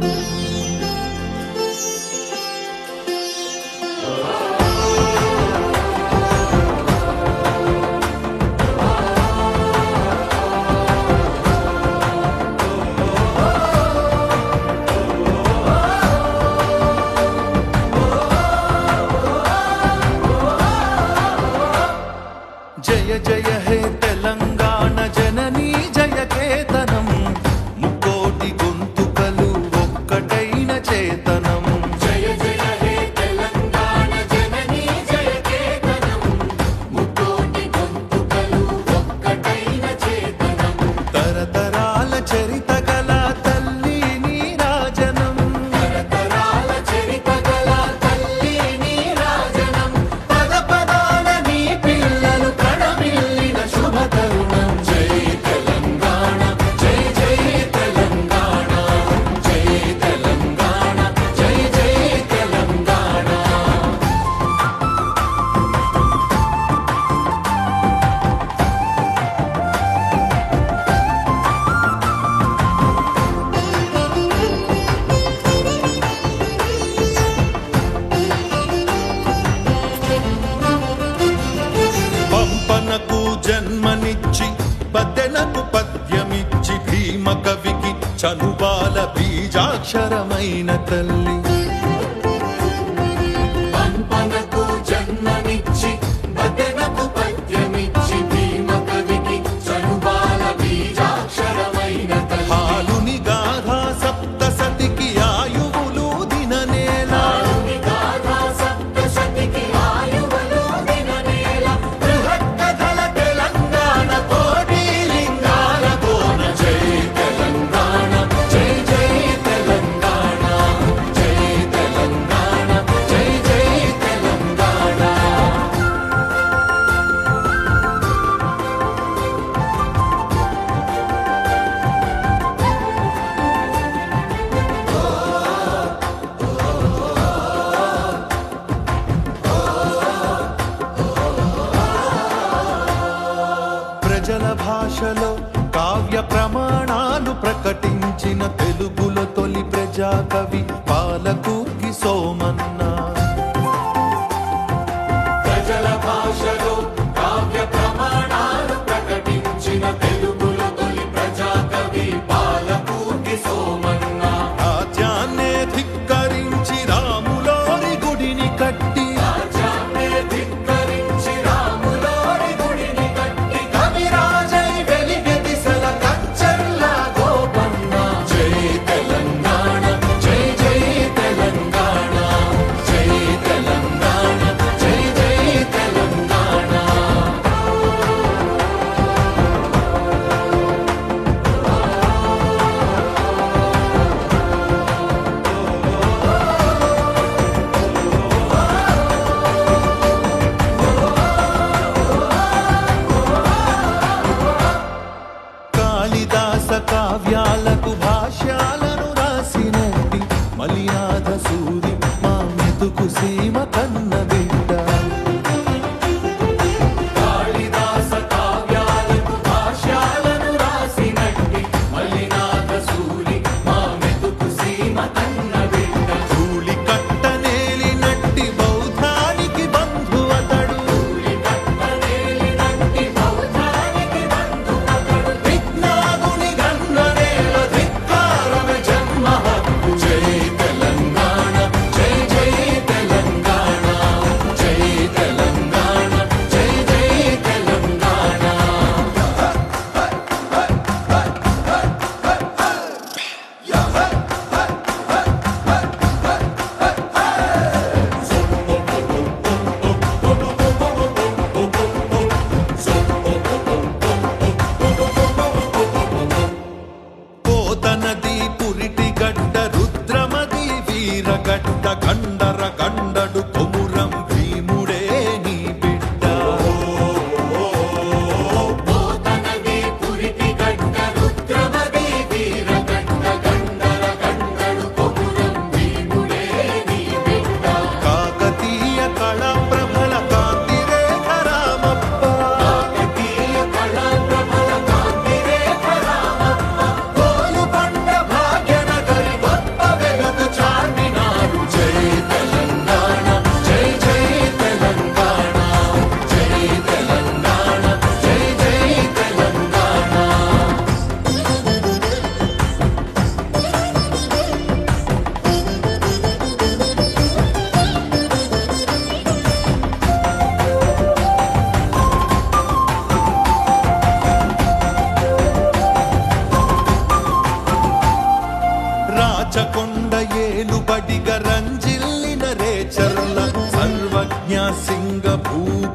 Thank you. సరళ భాషలో కావ్య ప్రమాణాలు ప్రకటించిన తెలుగుల తొలి ప్రజాకవి పాలకూర్కి సోమన్నా. గడ్డ గండర గండ भू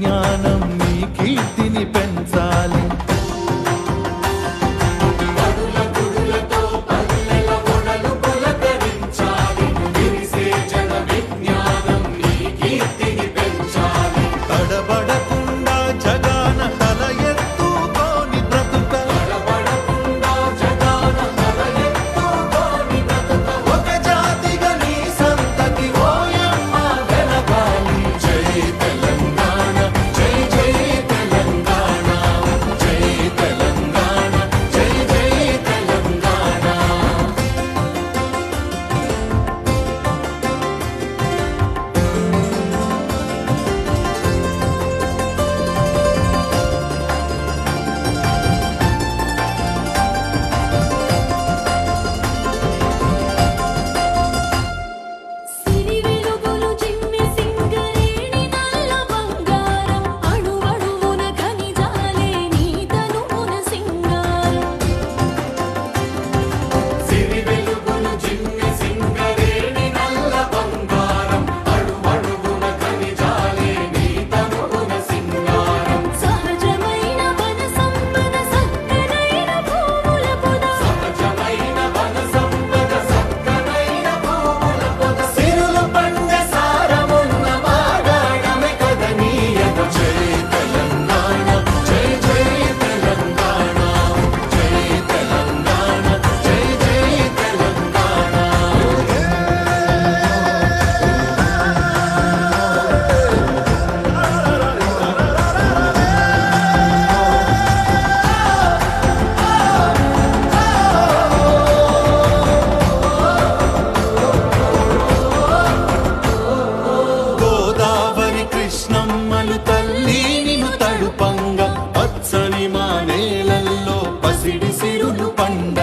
ध्यान పండు పండు